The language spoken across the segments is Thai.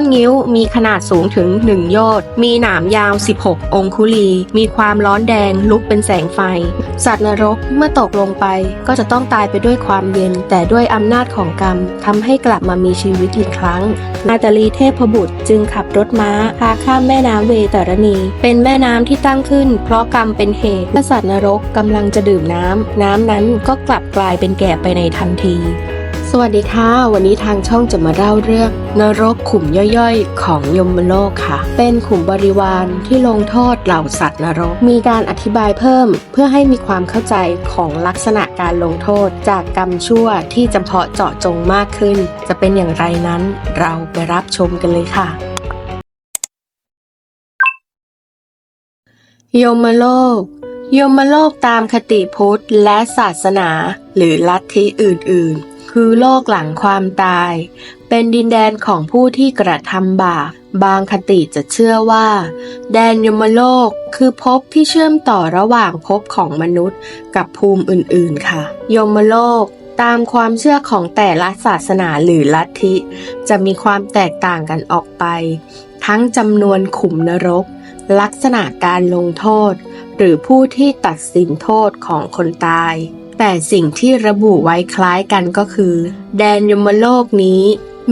ต้นงิ้วมีขนาดสูงถึง 1ยชน์มีหนามยาว 16 องคุลี มีความร้อนแดงลุกเป็นแสงไฟ สัตว์นรกเมื่อตกลงไปก็จะต้องตายไปด้วยความเย็น แต่ด้วยอำนาจของกรรมทำให้กลับมามีชีวิตอีกครั้ง นาตาลีเทพบุตรจึงขับรถม้าพาข้ามแม่น้ำเวตรณี เป็นแม่น้ำที่ตั้งขึ้น เพราะกรรมเป็นเหตุสัตว์นรกกำลังจะดื่มน้ำน้ำนั้นก็กลับกลายเป็นแก่ไปในทันที สวัสดีค่ะ วันนี้ทางช่องจะมาเล่าเรื่องนรกขุมย่อยๆ ของยมโลกค่ะ เป็นขุมบริวารที่ลงโทษเหล่าสัตว์นรก มีการอธิบายเพิ่มเพื่อให้มีความเข้าใจของลักษณะการลงโทษจากกรรมชั่วที่จำเพาะเจาะจงมากขึ้น จะเป็นอย่างไรนั้นเราไปรับชมกันเลยค่ะยมโลกยมโลกตามคติพุทธและศาสนา หรือลัทธิอื่นๆ คือโลกหลังความตาย เป็นดินแดนของผู้ที่กระทำบาปบางคติจะเชื่อว่า แดนยมโลกคือภพที่เชื่อมต่อระหว่างภพของมนุษย์กับภูมิอื่น ๆ ค่ะ ยมโลกตามความเชื่อของแต่ละศาสนาหรือลัทธิ จะมีความแตกต่างกันออกไป ทั้งจำนวนขุมนรก ลักษณะการลงโทษ หรือผู้ที่ตัดสินโทษของคนตาย แต่สิ่งที่ระบุไว้คล้ายกันก็คือ แดนยมโลกนี้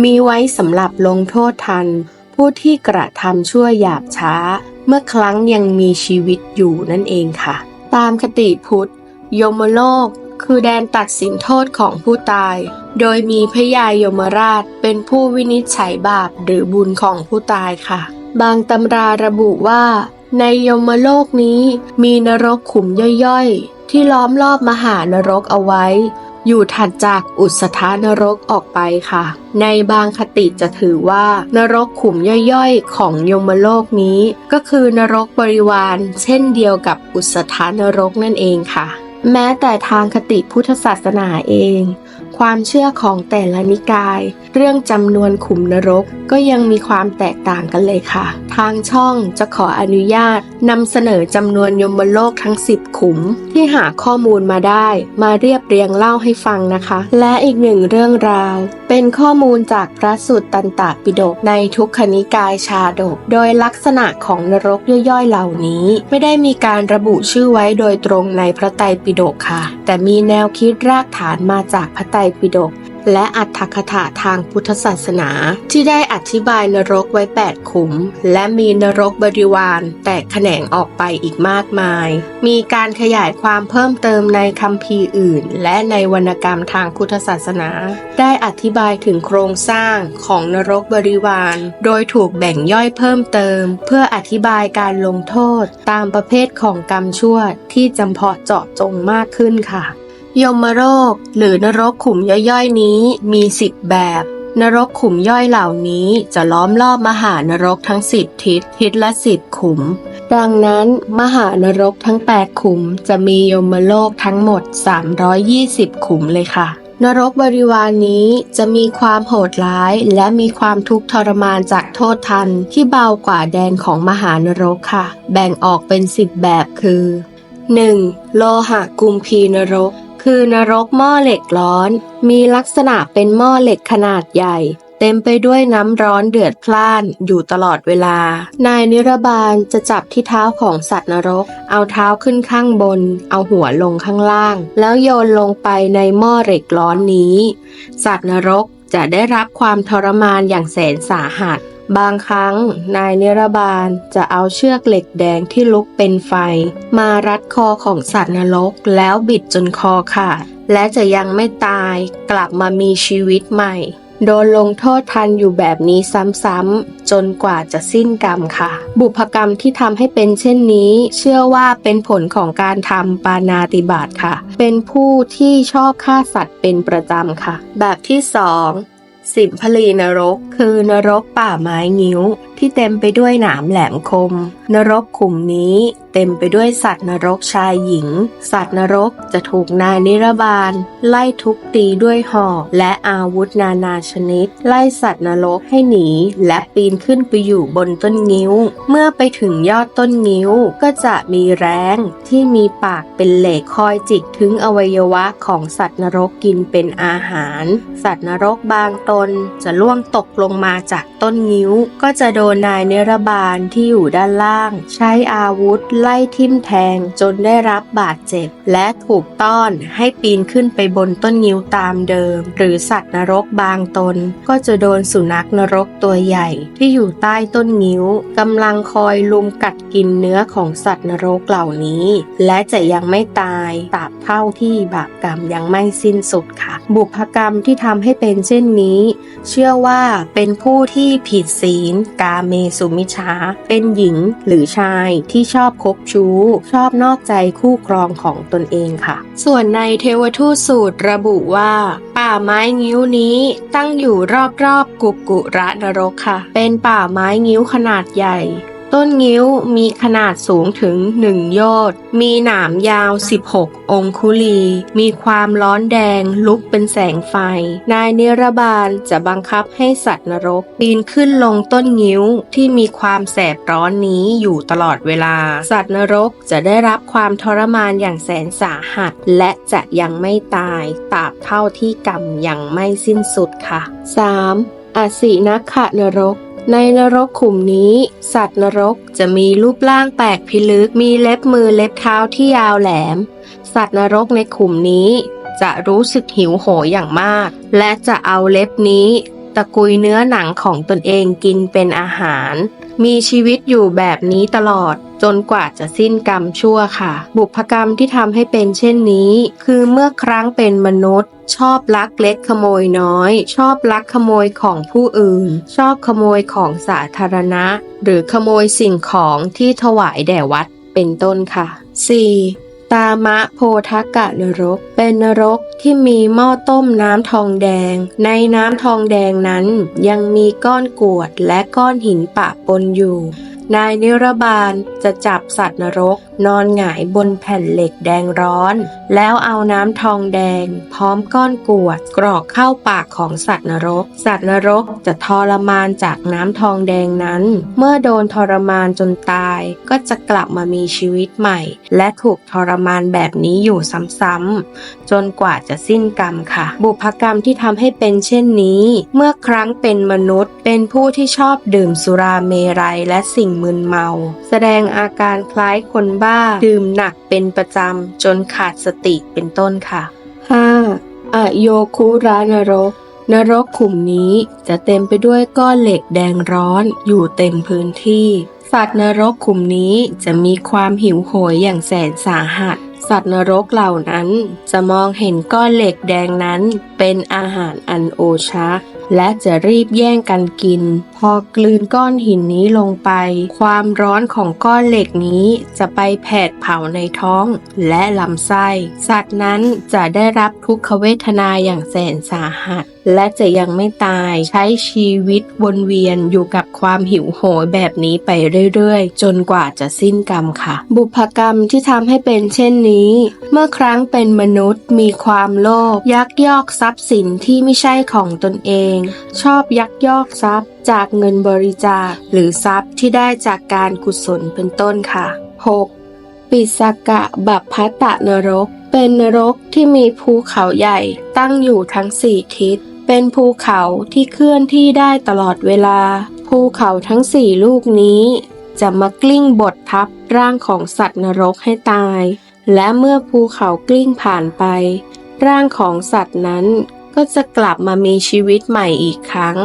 มีไว้สำหรับลงโทษทัน ผู้ที่กระทำชั่วหยาบช้า เมื่อครั้งยังมีชีวิตอยู่นั่นเองค่ะ ตามคติพุทธ ยมโลกคือแดนตัดสินโทษของผู้ตาย โดยมีพระยายมราชเป็นผู้วินิจฉัยบาปหรือบุญของผู้ตายค่ะ บางตำราระบุว่า ในยมโลกนี้มีนรกขุมย่อยๆ ที่ล้อมรอบมหานรกเอาไว้ อยู่ถัดจากอุสธานรกออกไปค่ะ ในบางคติจะถือว่า นรกขุมย่อยๆ ของยมโลกนี้ ก็คือนรกบริวาร เช่นเดียวกับอุสธานรกนั่นเองค่ะ แม้แต่ทางคติพุทธศาสนาเอง ความเชื่อของแต่ละนิกายเรื่องจำนวนขุมนรกก็ยังมีความแตกต่างกันเลยค่ะ ทางช่องจะขออนุญาตนำเสนอจำนวนยมโลกทั้ง 10 ขุม ที่หาข้อมูลมาได้ มาเรียบเรียงเล่าให้ฟังนะคะ และอีกหนึ่งเรื่องราว เป็นข้อมูลจากพระสุตตันตปิฎกในทุกขนิกายชาดก โดยลักษณะของนรกย่อยๆ เหล่านี้ ไม่ได้มีการระบุชื่อไว้โดยตรงในพระไตรปิฎกค่ะ แต่มีแนวคิดรากฐานมาจากพระไตรปิฎก และอัตถคถาทางพุทธศาสนา ที่ได้อธิบายนรกไว้ 8 ขุม และมีนรกบริวารแตกแขนงออกไปอีกมากมาย มีการขยายความเพิ่มเติมในคัมภีร์อื่น และในวรรณกรรมทางพุทธศาสนา ได้อธิบายถึงโครงสร้างของนรกบริวาร โดยถูกแบ่งย่อยเพิ่มเติม เพื่ออธิบายการลงโทษตามประเภทของกรรมชั่วที่จำเพาะเจาะจงมากขึ้นค่ะ ยมโรคหรือนรกขุมย่อยๆนี้มี10แบบ นรกขุมย่อยเหล่านี้จะล้อมรอบมหานรกทั้ง10ทิศทิศละ10ขุม ดังนั้นมหานรกทั้ง8ขุมจะมียมโลกทั้งหมด 320 ขุมเลยค่ะ นรกบริวารนนี้จะมีความโหดร้ายและมีความทุกข์ทรมานจากโทษทันที่เบากว่าแดนของมหานรกค่ะ แบ่งออกเป็น10แบบคือ 1. โลหะกุมพีนรก คือนรกหม้อเหล็กร้อน มีลักษณะเป็นหม้อเหล็กขนาดใหญ่ เต็มไปด้วยน้ำร้อนเดือดพล่านอยู่ตลอดเวลา นายนิรบาลจะจับที่เท้าของสัตว์นรก เอาเท้าขึ้นข้างบน เอาหัวลงข้างล่าง แล้วโยนลงไปในหม้อเหล็กร้อนนี้ สัตว์นรกจะได้รับความทรมานอย่างแสนสาหัส บางครั้งนายเนรบาลจะเอาเชือกเหล็กแดงที่ลุกเป็นไฟ มารัดคอของสัตว์นรกแล้วบิดจนคอขาดและจะยังไม่ตายกลับมามีชีวิตใหม่ โดนลงโทษทันอยู่แบบนี้ซ้ำๆจนกว่าจะสิ้นกรรมค่ะ บุพกรรมที่ทำให้เป็นเช่นนี้ เชื่อว่าเป็นผลของการทำปานาติบาตค่ะ เป็นผู้ที่ชอบฆ่าสัตว์เป็นประจำค่ะ แบบที่สอง สิมพลีนรก คือนรกป่าไม้งิ้ว ที่เต็มไปด้วยหนามแหลมคม นรกขุมนี้เต็มไปด้วยสัตว์นรกชายหญิง สัตว์นรกจะถูกนายนิรบาล ไล่ทุบตีด้วยหอกและอาวุธนานาชนิด ไล่สัตว์นรกให้หนี และปีนขึ้นไปอยู่บนต้นงิ้ว เมื่อไปถึงยอดต้นงิ้วก็จะมีแร้งที่มีปากเป็นเหล็กคอยจิกถึงอวัยวะของสัตว์นรกกินเป็นอาหาร สัตว์นรกบางตนจะล่วงตกลงมาจากต้นงิ้ว ก็จะโดนนายเนรบาลที่อยู่ด้านล่าง ใช้อาวุธไล่ทิ่มแทงจนได้รับบาดเจ็บ และถูกต้อนให้ปีนขึ้นไปบนต้นงิ้วตามเดิม หรือสัตว์นรกบางตน ก็จะโดนสุนัขนรกตัวใหญ่ ที่อยู่ใต้ต้นงิ้วกำลังคอยลุมกัดกินเนื้อของสัตว์นรกเหล่านี้ และจะยังไม่ตายตราบเท่าที่บาปกรรมยังไม่สิ้นสุดค่ะ บุพกรรมที่ทำให้เป็นเช่นนี้ เชื่อว่าเป็นผู้ที่ผิดศีล กาเมสุมิชา เป็นหญิงหรือชายที่ชอบคบชู้ ชอบนอกใจคู่ครองของตนเองค่ะ ส่วนในเทวทูตสูตรระบุว่า ป่าไม้งิ้วนี้ตั้งอยู่รอบๆ กุกุระนรกค่ะ เป็นป่าไม้งิ้วขนาดใหญ่ ต้นงิ้วมีขนาดสูงถึง 1 โยชน์ มีหนามยาว 16 องคุลี มีความร้อนแดงลุกเป็นแสงไฟ นายเนรบาลจะบังคับให้สัตว์นรก ปีนขึ้นลงต้นงิ้วที่มีความแสบร้อนนี้อยู่ตลอดเวลา สัตว์นรกจะได้รับความทรมานอย่างแสนสาหัส และจะยังไม่ตายตราบเท่าที่กรรมยังไม่สิ้นสุดค่ะ 3. อสีนักขะนรก ในนรกขุมนี้ สัตว์นรกจะมีรูปร่างแปลกพิลึกมีเล็บมือเล็บเท้าที่ยาวแหลม สัตว์นรกในขุมนี้ จะรู้สึกหิวโหยอย่างมาก และจะเอาเล็บนี้ ตะกุยเนื้อหนังของตนเองกินเป็นอาหาร มีชีวิตอยู่แบบนี้ตลอด จนกว่าจะสิ้นกรรมชั่วค่ะ บุพกรรมที่ทำให้เป็นเช่นนี้ คือเมื่อครั้งเป็นมนุษย์ ชอบลักเล็กขโมยน้อย ชอบลักขโมยของผู้อื่น ชอบขโมยของสาธารณะ หรือขโมยสิ่งของที่ถวายแด่วัดเป็นต้นค่ะ 4. ตามะโพธกะนรก เป็นนรกที่มีหม้อต้มน้ำทองแดง ในน้ำทองแดงนั้นยังมีก้อนกรวดและก้อนหินปะปนอยู่ นายนิรบาลจะจับสัตว์นรก นอนหงายบนแผ่นเหล็กแดงร้อน แล้วเอาน้ำทองแดง พร้อมก้อนกวด กรอกเข้าปากของสัตว์นรก สัตว์นรกจะทรมานจากน้ำทองแดงนั้น เมื่อโดนทรมานจนตาย ก็จะกลับมามีชีวิตใหม่ และถูกทรมานแบบนี้อยู่ซ้ำๆจนกว่าจะสิ้นกรรมค่ะ บุพกรรมที่ทำให้เป็นเช่นนี้ เมื่อครั้งเป็นมนุษย์ เป็นผู้ที่ชอบดื่มสุราเมรัยและสิ่งมึนเมา แสดงอาการคล้ายคนบ้า ดื่มหนักเป็นประจำ จนขาดสติเป็นต้นค่ะ 5. อโยคุรานรก นรกขุมนี้จะเต็มไปด้วยก้อนเหล็กแดงร้อนอยู่เต็มพื้นที่ สัตว์นรกขุมนี้จะมีความหิวโหยอย่างแสนสาหัสสัตว์นรกเหล่านั้นจะมองเห็นก้อนเหล็กแดงนั้นเป็นอาหารอันโอชะ และจะรีบแย่งกันกิน พพอกลืนก้อนหินนี้ลงไป ความร้อนของก้อนเหล็กนี้จะไปแผดเผาในท้องและลำไส้ สัตว์นั้นจะได้รับทุกขเวทนาอย่างแสนสาหัส และจะยังไม่ตายใช้ชีวิตวนเวียนอยู่กับความหิวโหยแบบนี้ไปเรื่อยๆ จนกว่าจะสิ้นกรรมค่ะ บุพกรรมที่ทำให้เป็นเช่นนี้ เมื่อครั้งเป็นมนุษย์มีความโลภยักยอกทรัพย์สินที่ไม่ใช่ของตนเอง ชอบยักยอกทรัพย์ จากเงินบริจาคหรือทรัพย์ที่ได้จากการกุศลเป็นต้นค่ะ 6. ปิสกะบัพพตะนรก เป็นนรกที่มีภูเขาใหญ่ตั้งอยู่ทั้งสี่ทิศ เป็นภูเขาที่เคลื่อนที่ได้ตลอดเวลา ภูเขาทั้งสี่ลูกนี้ จะมากลิ้งบดทับร่างของสัตว์นรกให้ตาย และเมื่อภูเขากลิ้งผ่านไป ร่างของสัตว์นั้นก็จะกลับมามีชีวิตใหม่อีกครั้ง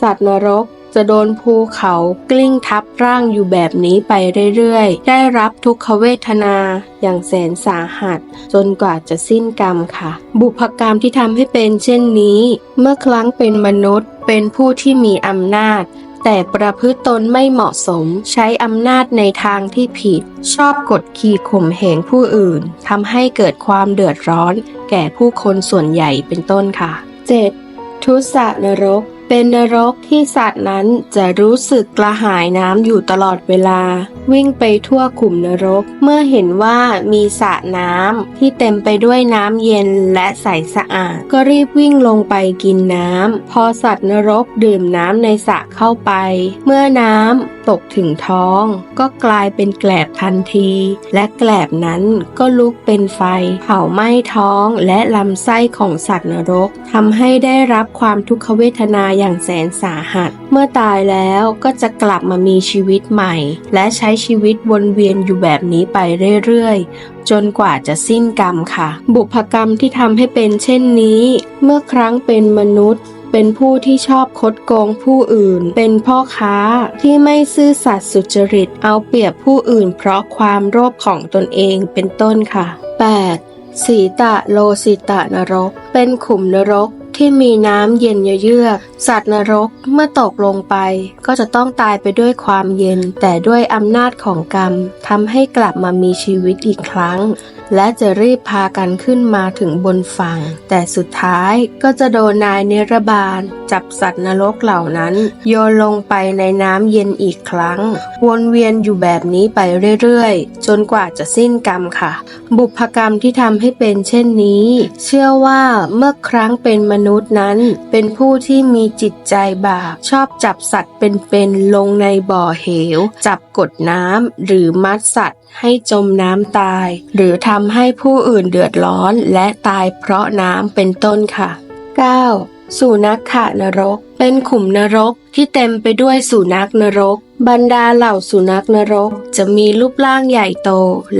สัตว์นรกจะโดนภูเขากลิ้งทับร่างอยู่แบบนี้ไปเรื่อยๆ ได้รับทุกขเวทนาอย่างแสนสาหัส จนกว่าจะสิ้นกรรมค่ะ บุพกรรมที่ทำให้เป็นเช่นนี้ เมื่อครั้งเป็นมนุษย์ เป็นผู้ที่มีอำนาจ แต่ประพฤติตนไม่เหมาะสม ใช้อำนาจในทางที่ผิด ชอบกดขี่ข่มเหงผู้อื่นทำให้เกิดความเดือดร้อน แก่ผู้คนส่วนใหญ่เป็นต้นค่ะ 7. ทุสะนรก เป็นนรกที่สัตว์นั้นจะรู้สึกกระหายน้ำอยู่ตลอดเวลา วิ่งไปทั่วขุมนรก เมื่อเห็นว่ามีสระน้ำที่เต็มไปด้วยน้ำเย็นและใสสะอาด ก็รีบวิ่งลงไปกินน้ำพอสัตว์นรกดื่มน้ำในสระเข้าไป เมื่อน้ำตกถึงท้อง ก็กลายเป็นแกลบทันที และแกลบนั้นก็ลุกเป็นไฟ เผาไหม้ท้องและลำไส้ของสัตว์นรกทำให้ได้รับความทุกขเวทนาอย่างแสนสาหัส เมื่อตายแล้วก็จะกลับมามีชีวิตใหม่ และใช้ชีวิตวนเวียนอยู่แบบนี้ไปเรื่อยๆ จนกว่าจะสิ้นกรรมค่ะ บุพกรรมที่ทำให้เป็นเช่นนี้ เมื่อครั้งเป็นมนุษย์เป็นผู้ที่ชอบคดโกงผู้อื่น เป็นพ่อค้าที่ไม่ซื่อสัตย์สุจริต เอาเปรียบผู้อื่นเพราะความโลภของตนเองเป็นต้นค่ะ 8. สีตะโลสิตะนรก เป็นขุมนรก ที่มีน้ำเย็นเยือก สัตว์นรกเมื่อตกลงไป ก็จะต้องตายไปด้วยความเย็น แต่ด้วยอำนาจของกรรมทำให้กลับมามีชีวิตอีกครั้ง และจะรีบพากันขึ้นมาถึงบนฝั่ง แต่สุดท้ายก็จะโดนนายเนรบาล จับสัตว์นรกเหล่านั้น โยนลงไปในน้ำเย็นอีกครั้ง วนเวียนอยู่แบบนี้ไปเรื่อยๆ จนกว่าจะสิ้นกรรมค่ะ บุพกรรมที่ทำให้เป็นเช่นนี้ เชื่อว่าเมื่อครั้งเป็นมนุษย์นั้น เป็นผู้ที่มีจิตใจบาป ชอบจับสัตว์เป็นๆลงในบ่อเหว จับกดน้ำหรือมัดสัตว์ ให้จมน้ำตาย หรือทำให้ผู้อื่นเดือดร้อนและตายเพราะน้ำเป็นต้นค่ะ 9. สุนัขขนรก เป็นขุมนรกที่เต็มไปด้วยสุนัขนรก บรรดาเหล่าสุนัขนรกจะมีรูปร่างใหญ่โต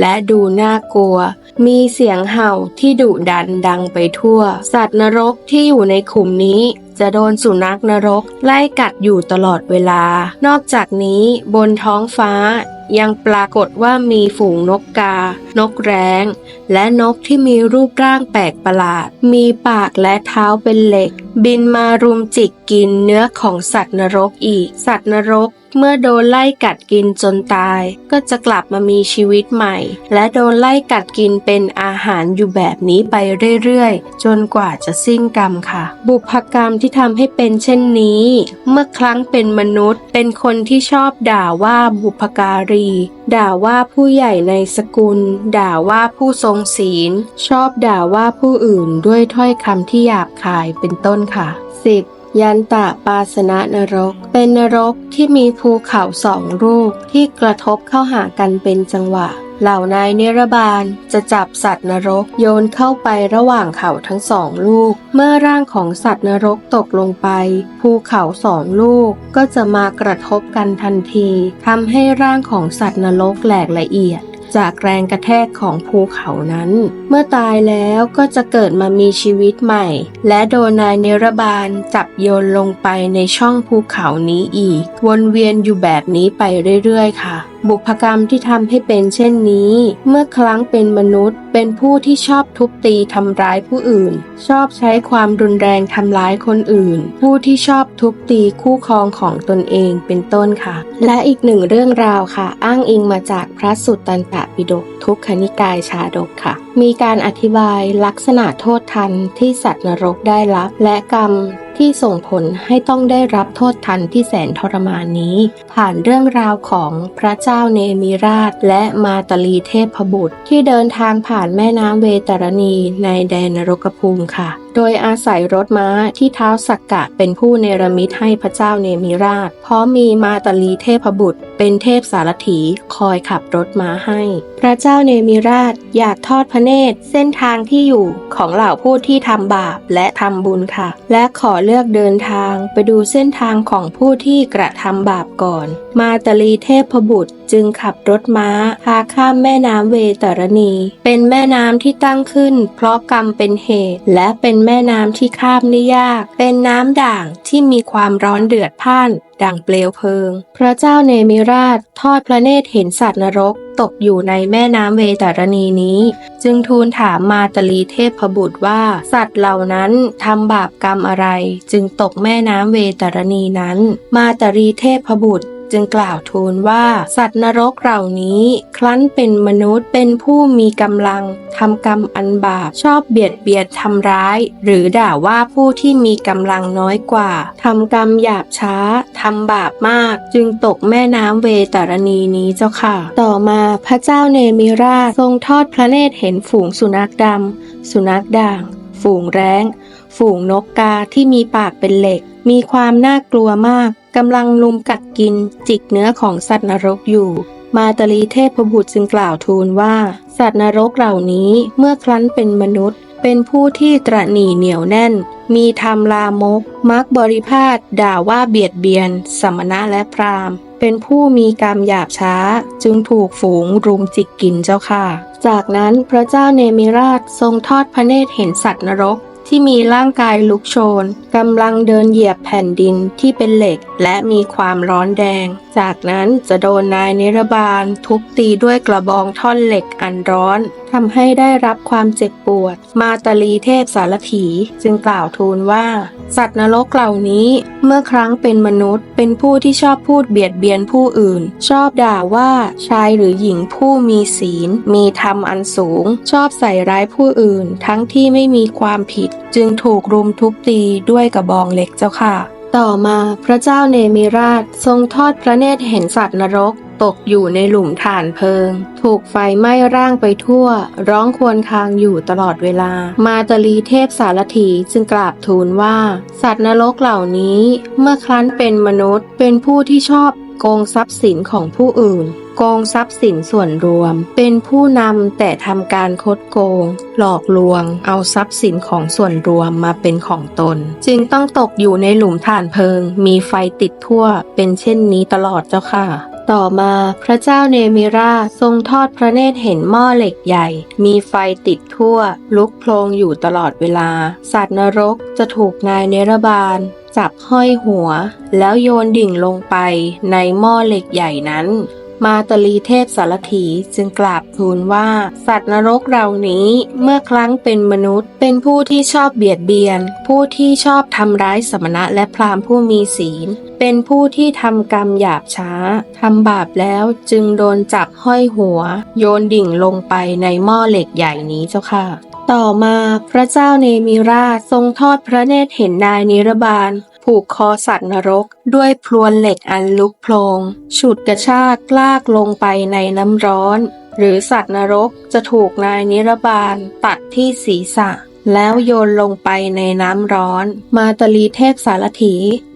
และดูน่ากลัว มีเสียงเห่าที่ดุดันดังไปทั่ว สัตว์นรกที่อยู่ในขุมนี้จะโดนสุนัขนรกไล่กัดอยู่ตลอดเวลา นอกจากนี้บนท้องฟ้า ยังปรากฏว่ามีฝูงนกกา นกแร้ง และนกที่มีรูปร่างแปลกประหลาด มีปากและเท้าเป็นเหล็ก บินมารุมจิกกินเนื้อของสัตว์นรกอีก สัตว์นรก เมื่อโดนไล่กัดกินจนตาย ก็จะกลับมามีชีวิตใหม่ และโดนไล่กัดกินเป็นอาหารอยู่แบบนี้ไปเรื่อยๆ จนกว่าจะสิ้นกรรมค่ะ บุพกรรมที่ทำให้เป็นเช่นนี้ เมื่อครั้งเป็นมนุษย์ เป็นคนที่ชอบด่าว่าบุพการี ด่าว่าผู้ใหญ่ในสกุล ด่าว่าผู้ทรงศีล ชอบด่าว่าผู้อื่นด้วยถ้อยคำที่หยาบคายเป็นต้นค่ะ 10. ยันตะปาสนะนรก เป็นนรกที่มีภูเขาสองลูกที่กระทบเข้าหากันเป็นจังหวะ เหล่านายเนรบาลจะจับสัตว์นรกโยนเข้าไประหว่างเขาทั้งสองลูก เมื่อร่างของสัตว์นรกตกลงไป ภูเขาสองลูกก็จะมากระทบกันทันทีทำให้ร่างของสัตว์นรกแหลกละเอียด จากแรงกระแทกของภูเขานั้น เมื่อตายแล้วก็จะเกิดมามีชีวิตใหม่ และโดนนายเนรบาลจับโยนลงไปในช่องภูเขานี้อีก วนเวียนอยู่แบบนี้ไปเรื่อยๆ ค่ะบุพกรรมที่ทำให้เป็นเช่นนี้ เมื่อครั้งเป็นมนุษย์ เป็นผู้ที่ชอบทุบตีทำร้ายผู้อื่น ชอบใช้ความรุนแรงทำร้ายคนอื่น ผู้ที่ชอบทุบตีคู่ครองของตนเองเป็นต้นค่ะ และอีกหนึ่งเรื่องราวค่ะ อ้างอิงมาจากพระสุตตันตปิฎกทุกขนิกายชาดกค่ะ มีการอธิบายลักษณะโทษทันที่สัตว์นรกได้รับ และกรรม ที่ส่งผลให้ต้องได้รับโทษทันที่แสนทรมานนี้ ผ่านเรื่องราวของพระเจ้าเนมิราช และมาตาลีเทพบุตร ที่เดินทางผ่านแม่น้ำเวตรณีในแดนนรกภูมิค่ะ โดยอาศัยรถม้าที่เท้าสักกะเป็นผู้เนรมิตให้พระเจ้าเนมิราชพร้อมมีมาตาลีเทพบุตร เป็นเทพสารถีคอยขับรถม้าให้ พระเจ้าเนมิราชอยากทอดพระเนตร เส้นทางที่อยู่ของเหล่าผู้ที่ทำบาปและทำบุญค่ะ และขอเลือกเดินทางไปดูเส้นทางของผู้ที่กระทำบาปก่อน มาตาลีเทพบุตร จึงขับรถม้าพาข้ามแม่น้ำเวตรณี เป็นแม่น้ำที่ตั้งขึ้น เพราะกรรมเป็นเหตุ และเป็นแม่น้ำที่ข้ามได้ยาก เป็นน้ำด่างที่มีความร้อนเดือดพ่านดังเปลวเพลิง พระเจ้าเนมิราชทอดพระเนตรเห็นสัตว์นรก ตกอยู่ในแม่น้ำเวตรณีนี้ จึงทูลถามมาตาลีเทพบุตรว่า สัตว์เหล่านั้นทำบาปกรรมอะไร จึงตกแม่น้ำเวตรณีนั้น มาตาลีเทพบุตร จึงกล่าวทูลว่า สัตว์นรกเหล่านี้ครั้นเป็นมนุษย์เป็นผู้มีกำลังทำกรรมอันบาปชอบเบียดเบียนทำร้าย หรือด่าว่าผู้ที่มีกำลังน้อยกว่าทำกรรมหยาบช้าทำบาปมาก จึงตกแม่น้ำเวตารณีนี้เจ้าค่ะ ต่อมาพระเจ้าเนมิราชทรงทอดพระเนตรเห็นฝูงสุนัขดำสุนัขด่าง ฝูงแร้ง ฝูงนกกาที่มีปากเป็นเหล็ก มีความน่ากลัวมากกำลังลุมกัดกินจิกเนื้อของสัตว์นรกอยู่ มาตาลีเทพบุตรจึงกล่าวทูลว่า สัตว์นรกเหล่านี้เมื่อครั้นเป็นมนุษย์ เป็นผู้ที่ตระหนี่เหนียวแน่น มีธรรมลามก มักบริพาทด่าว่าเบียดเบียน สมณะและพราหมณ์เป็นผู้มีกรรมหยาบช้าจึงถูกฝูงรุมจิกกินเจ้าค่ะ จากนั้นพระเจ้าเนมิราชทรงทอดพระเนตรเห็นสัตว์นรก ที่มีร่างกายลุกโชนกำลังเดินเหยียบแผ่นดินที่เป็นเหล็ก และมีความร้อนแดง จากนั้นจะโดนนายนิรบาลทุบตีด้วยกระบองท่อนเหล็กอันร้อนทำให้ได้รับความเจ็บปวด มาตาลีเทพสารถีจึงกล่าวทูลว่า สัตว์นรกเหล่านี้เมื่อครั้งเป็นมนุษย์ เป็นผู้ที่ชอบพูดเบียดเบียนผู้อื่น ชอบด่าว่าชายหรือหญิงผู้มีศีล มีธรรมอันสูง ชอบใส่ร้ายผู้อื่น ทั้งที่ไม่มีความผิด จึงถูกรุมทุบตีด้วยกระบองเหล็กเจ้าค่ะต่อมาพระเจ้าเนมิราชทรงทอดพระเนตรเห็นสัตว์นรก ตกอยู่ในหลุมถ่านเพลิง ถูกไฟไหม้ร่างไปทั่ว ร้องครวญคางอยู่ตลอดเวลา มาตลีเทพสารถีจึงกราบทูลว่า สัตว์นรกเหล่านี้เมื่อครั้นเป็นมนุษย์ เป็นผู้ที่ชอบโกงทรัพย์สินของผู้อื่น โกงทรัพย์สินส่วนรวม เป็นผู้นำแต่ทำการคดโกง หลอกลวง เอาทรัพย์สินของส่วนรวมมาเป็นของตน จึงต้องตกอยู่ในหลุมถ่านเพลิง มีไฟติดทั่ว เป็นเช่นนี้ตลอดเจ้าค่ะ ต่อมาพระเจ้าเนมิราทรงทอดพระเนตรเห็นหม้อเหล็กใหญ่ มีไฟติดทั่ว ลุกโพลงอยู่ตลอดเวลา สัตว์นรกจะถูกนายเนรบาล จับห้อยหัว แล้วโยนดิ่งลงไปในหม้อเหล็กใหญ่นั้น มาตลีเทพสารถีจึงกราบทูลว่า สัตว์นรกเหล่านี้เมื่อครั้งเป็นมนุษย์ เป็นผู้ที่ชอบเบียดเบียน ผู้ที่ชอบทำร้ายสมณะและพราหมณ์ผู้มีศีล เป็นผู้ที่ทำกรรมหยาบช้าทำบาปแล้วจึงโดนจับห้อยหัว โยนดิ่งลงไปในหม้อเหล็กใหญ่นี้เจ้าค่ะต่อมาพระเจ้าเนมิราชทรงทอดพระเนตรเห็นนายนิรบาล ผูกคอสัตว์นรกด้วยพลวนเหล็กอันลุกโพลงฉุดกระชากลากลงไปในน้ำร้อน หรือสัตว์นรกจะถูกนายนิรบาลตัดที่ศีรษะ แล้วโยนลงไปในน้ำร้อน มาตาลีเทพสารถี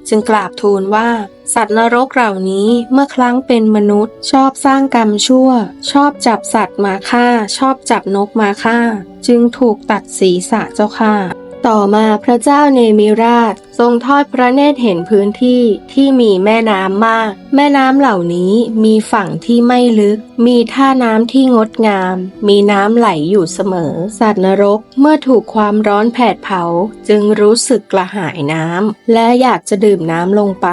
จึงกราบทูลว่า สัตว์นรกเหล่านี้เมื่อครั้งเป็นมนุษย์ ชอบสร้างกรรมชั่ว ชอบจับสัตว์มาฆ่า ชอบจับนกมาฆ่า จึงถูกตัดศีรษะเจ้าค่ะ ต่อมาพระเจ้าเนมิราชทรงทอดพระเนตรเห็นพื้นที่ที่มีแม่น้ำมาก แม่น้ำเหล่านี้มีฝั่งที่ไม่ลึก มีท่าน้ำที่งดงาม มีน้ำไหลอยู่เสมอ สัตว์นรกเมื่อถูกความร้อนแผดเผา จึงรู้สึกกระหายน้ำและอยากจะดื่มน้ำลงไป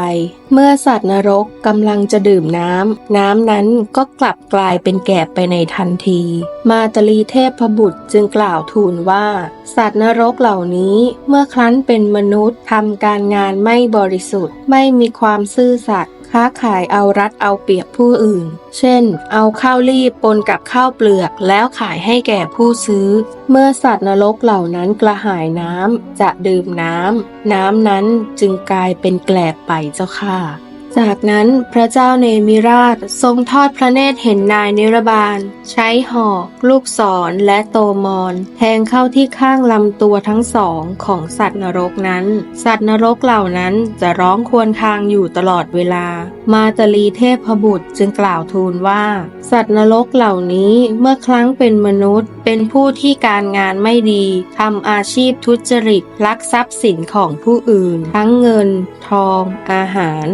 เมื่อสัตว์นรกกำลังจะดื่มน้ำน้ำนั้นก็กลับกลายเป็นแกบไปในทันที มาตาลีเทพบุตรจึงกล่าวทูลว่า สัตว์นรกเหล่านี้เมื่อครั้นเป็นมนุษย์ทำการงานไม่บริสุทธิ์ ไม่มีความซื่อสัตย์ค้าขายเอารัดเอาเปรียบผู้อื่น เช่น เอาข้าวรีบปนกับข้าวเปลือกแล้วขายให้แก่ผู้ซื้อ เมื่อสัตว์นรกเหล่านั้นกระหายน้ำจะดื่มน้ำ น้ำนั้นจึงกลายเป็นแกลบไปเจ้าค่ะ จากนั้นพระเจ้าเนมิราชทรงทอดพระเนตรเห็นนายนิรบาล ใช้หอกลูกศรและโตมอนแทงเข้าที่ข้างลำตัวทั้งสองของสัตว์นรกนั้น สัตว์นรกเหล่านั้นจะร้องครวญครางอยู่ตลอดเวลา มาตลีเทพบุตรจึงกล่าวทูลว่า สัตว์นรกเหล่านี้เมื่อครั้งเป็นมนุษย์ เป็นผู้ที่การงานไม่ดีทำอาชีพทุจริตลักทรัพย์สินของผู้อื่น ทั้งเงิน ทอง อาหาร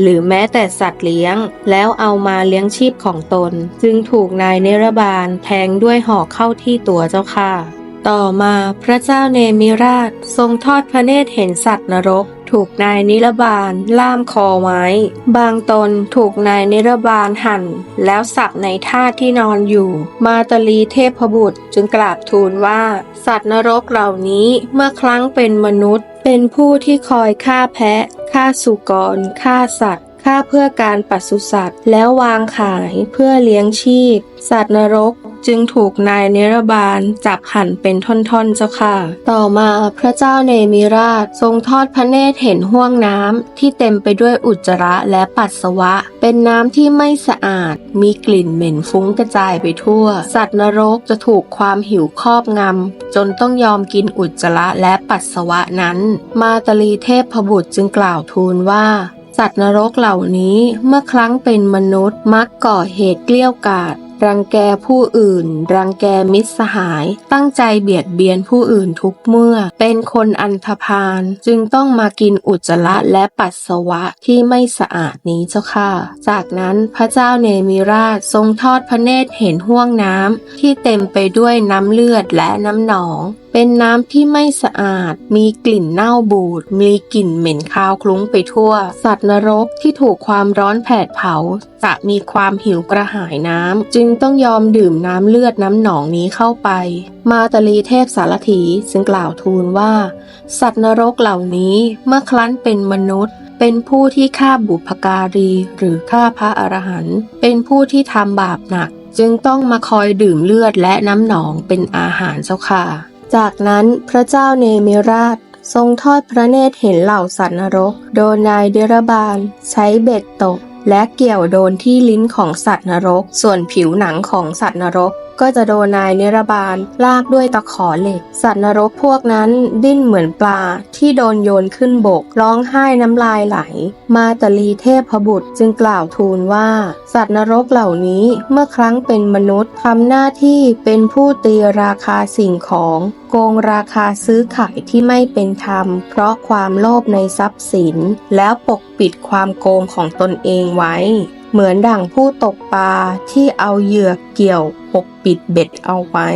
หรือแม้แต่สัตว์เลี้ยง แล้วเอามาเลี้ยงชีพของตน จึงถูกนายเนรบาลแทงด้วยหอกเข้าที่ตัวเจ้าค่ะ ต่อมาพระเจ้าเนมิราชทรงทอดพระเนตรเห็นสัตว์นรกถูกนายนิรบาลล่ามคอไว้ บางตนถูกนายนิรบาลหั่น แล้วสับในท่าที่นอนอยู่ มาตาลีเทพบุตรจึงกราบทูลว่า สัตว์นรกเหล่านี้เมื่อครั้งเป็นมนุษย์เป็นผู้ที่คอยฆ่าแพะฆ่าสุกรฆ่าสัตว์ฆ่าเพื่อการปศุสัตว์ แล้ววางขายเพื่อเลี้ยงชีพ สัตว์นรก จึงถูกนายเนรบาลจับหั่นเป็นท่อนๆเจ้าค่ะ ต่อมาพระเจ้าเนมิราชทรงทอดพระเนตรเห็นห้วงน้ำที่เต็มไปด้วยอุจจาระและปัสสาวะ เป็นน้ำที่ไม่สะอาด มีกลิ่นเหม็นฟุ้งกระจายไปทั่ว สัตว์นรกจะถูกความหิวครอบงำจนต้องยอมกินอุจจาระและปัสสาวะนั้น มาตลีเทพบุตรจึงกล่าวทูลว่าสัตว์นรกเหล่านี้เมื่อครั้งเป็นมนุษย์มักก่อเหตุเกลี้ยกล่อด รังแกผู้อื่น รังแกมิตรสหาย ตั้งใจเบียดเบียนผู้อื่นทุกเมื่อ เป็นคนอันธพาลจึงต้องมากินอุจจาระและปัสสาวะที่ไม่สะอาดนี้เจ้าค่ะ จากนั้นพระเจ้าเนมิราชทรงทอดพระเนตรเห็นห้วงน้ำที่เต็มไปด้วยน้ำเลือดและน้ำหนอง เป็นน้ำที่ไม่สะอาด มีกลิ่นเน่าบูด มีกลิ่นเหม็นคาวคลุ้งไปทั่ว สัตว์นรกที่ถูกความร้อนแผดเผา จะมีความหิวกระหายน้ำ จึงต้องยอมดื่มน้ำเลือดน้ำหนองนี้เข้าไป มาตลีเทพสารถีจึงกล่าวทูลว่า สัตว์นรกเหล่านี้เมื่อครั้นเป็นมนุษย์เป็นผู้ที่ฆ่าบุพการีหรือฆ่าพระอรหันต์เป็นผู้ที่ทำบาปหนัก จึงต้องมาคอยดื่มเลือดและน้ำหนองเป็นอาหารเจ้าค่ะ จากนั้นพระเจ้าเนมิราชทรงทอดพระเนตรเห็นเหล่าสัตว์นรก โดนนายเดรบาล ใช้เบ็ดตก และเกี่ยวโดนที่ลิ้นของสัตว์นรก ส่วนผิวหนังของสัตว์นรก ก็จะโดนนายเนรบาลลากด้วยตะขอเหล็ก สัตว์นรกพวกนั้นดิ้นเหมือนปลาที่โดนโยนขึ้นบก ร้องไห้น้ำลายไหล มาตลีเทพบุตรจึงกล่าวทูลว่า สัตว์นรกเหล่านี้เมื่อครั้งเป็นมนุษย์ทำหน้าที่เป็นผู้ตีราคาสิ่งของ โกงราคาซื้อขายที่ไม่เป็นธรรม เพราะความโลภในทรัพย์สิน แล้วปกปิดความโกงของตนเองไว้ เหมือนดั่งผู้ตกปลาที่เอาเหยื่อเกี่ยวปกปิดเบ็ดเอาไว้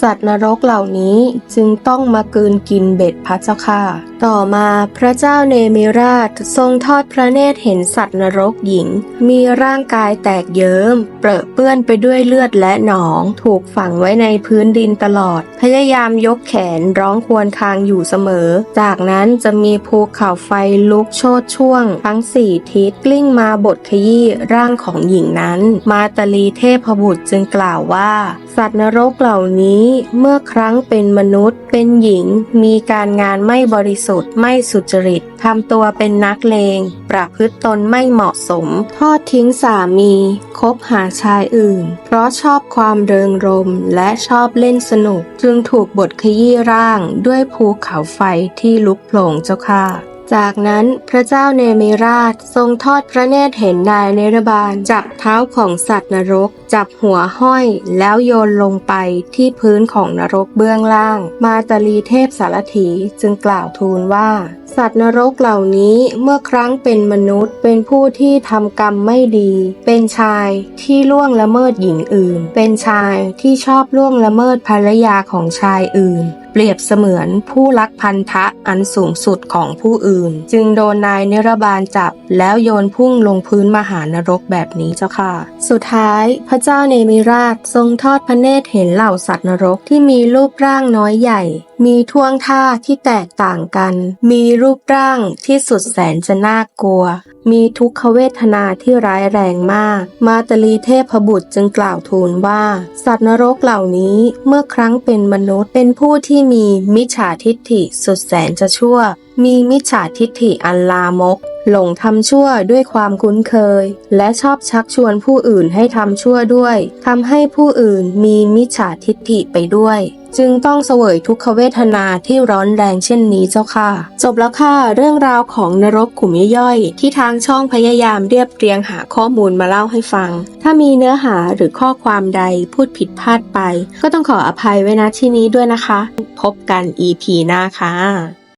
สัตว์นรกเหล่านี้จึงต้องมากลืนกินเบ็ดพระเจ้าค่ะ ต่อมาพระเจ้าเนมิราชทรงทอดพระเนตรเห็นสัตว์นรกหญิง มีร่างกายแตกเยิ้ม เปรอะเปื้อนไปด้วยเลือดและหนอง ถูกฝังไว้ในพื้นดินตลอด พยายามยกแขนร้องครวญคางอยู่เสมอ จากนั้นจะมีภูเขาไฟลุกโชดช่วง ทั้งสี่ทิศกลิ้งมาบดขยี้ร่างของหญิงนั้น มาตลีเทพบุตรจึงกล่าวว่าสัตว์นรกเหล่านี้เมื่อครั้งเป็นมนุษย์ เป็นหญิง มีการงานไม่บริสุทธิ์ไม่สุจริตทำตัวเป็นนักเลง ประพฤติตนไม่เหมาะสม ทอดทิ้งสามี คบหาชายอื่น เพราะชอบความเริงรมและชอบเล่นสนุก จึงถูกบทขยี้ร่างด้วยภูเขาไฟที่ลุกโผล่เจ้าค่ะ จากนั้นพระเจ้าเนมิราชทรงทอดพระเนตรเห็นนายเนรบาลจับเท้าของสัตว์นรก จับหัวห้อยแล้วโยนลงไปที่พื้นของนรกเบื้องล่าง มาตาลีเทพสารถีจึงกล่าวทูลว่า สัตว์นรกเหล่านี้เมื่อครั้งเป็นมนุษย์ เป็นผู้ที่ทำกรรมไม่ดี เป็นชายที่ล่วงละเมิดหญิงอื่น เป็นชายที่ชอบล่วงละเมิดภรรยาของชายอื่น เปรียบเสมือนผู้รักพันธะอันสูงสุดของผู้อื่น จึงโดนนายเนรบาลจับ แล้วโยนพุ่งลงพื้นมหานรกแบบนี้เจ้าค่ะ สุดท้ายพระเจ้าเนมิราชทรงทอดพระเนตรเห็นเหล่าสัตว์นรกที่มีรูปร่างน้อยใหญ่ มีท่วงท่าที่แตกต่างกัน มีรูปร่างที่สุดแสนจะน่ากลัวมีทุกขเวทนาที่ร้ายแรงมาก มาตลีเทพบุตรจึงกล่าวทูลว่า สัตว์นรกเหล่านี้เมื่อครั้งเป็นมนุษย์เป็นผู้ที่มีมิจฉาทิฏฐิสุดแสนจะชั่ว มีมิจฉาทิฏฐิอันลามก หลงทำชั่วด้วยความคุ้นเคย และชอบชักชวนผู้อื่นให้ทำชั่วด้วยทำให้ผู้อื่นมีมิจฉาทิฏฐิไปด้วย จึงต้องเสวยทุกขเวทนาที่ร้อนแรงเช่นนี้เจ้าค่ะ จบแล้วค่ะ เรื่องราวของนรกขุมย่อยๆ ที่ทางช่องพยายามเรียบเรียงหาข้อมูลมาเล่าให้ฟัง ถ้ามีเนื้อหาหรือข้อความใดพูดผิดพลาดไป ก็ต้องขออภัยไว้ณที่นี้ด้วยนะคะ พบกัน EP หน้าค่ะ